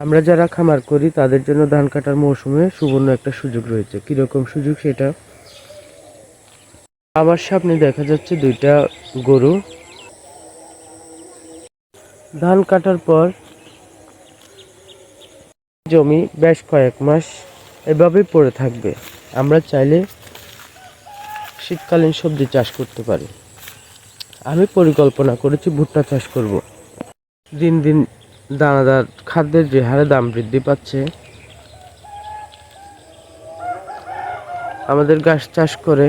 আমরা যারা খামার করি, তাদের জন্য ধান কাটার মৌসুমে সুবর্ণ একটা সুযোগ রয়েছে। কীরকম সুযোগ সেটা? আমার সামনে দেখা যাচ্ছে দুইটা গরু। ধান কাটার পর জমি বেশ কয়েক মাস এভাবেই পড়ে থাকবে। আমরা চাইলে শীতকালীন সবজি চাষ করতে পারি। আমি পরিকল্পনা করেছি ভুট্টা চাষ করব। দিন দিন দানাদার খাদ্যের যে হারে দাম বৃদ্ধি পাচ্ছে, আমাদের ঘাস চাষ করে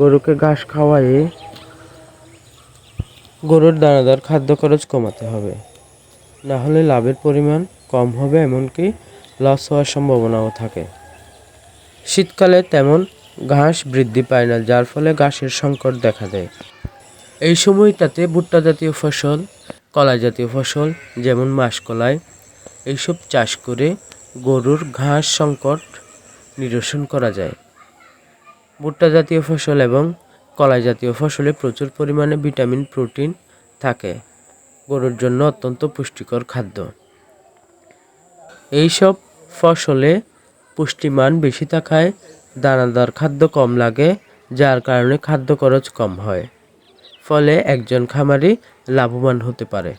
গরুকে ঘাস খাওয়াইয়ে গরুর দানাদার খাদ্য খরচ কমাতে হবে। না হলে লাভের পরিমাণ কম হবে এমনকি লস হওয়ার সম্ভাবনাও থাকে। শীতকালে তেমন ঘাস বৃদ্ধি পায় না, যার ফলে ঘাসের সংকট দেখা দেয়। এই সময়টাতে ভুট্টা জাতীয় ফসল কলা জাতীয় ফসল, যেমন মাসকলাই, এইসব চাষ করে গরুর ঘাস সংকট নিরসন করা যায়। ভুট্টা জাতীয় ফসল এবং কলা জাতীয় ফসলে প্রচুর পরিমাণে ভিটামিন, প্রোটিন থাকে। গরুর জন্য অত্যন্ত পুষ্টিকর খাদ্য। এইসব ফসলে পুষ্টিমান বেশি থাকায় দানাদার খাদ্য কম লাগে, যার কারণে খাদ্য খরচ কম হয়। ফলে একজন খামারি লাভবান হতে পারে।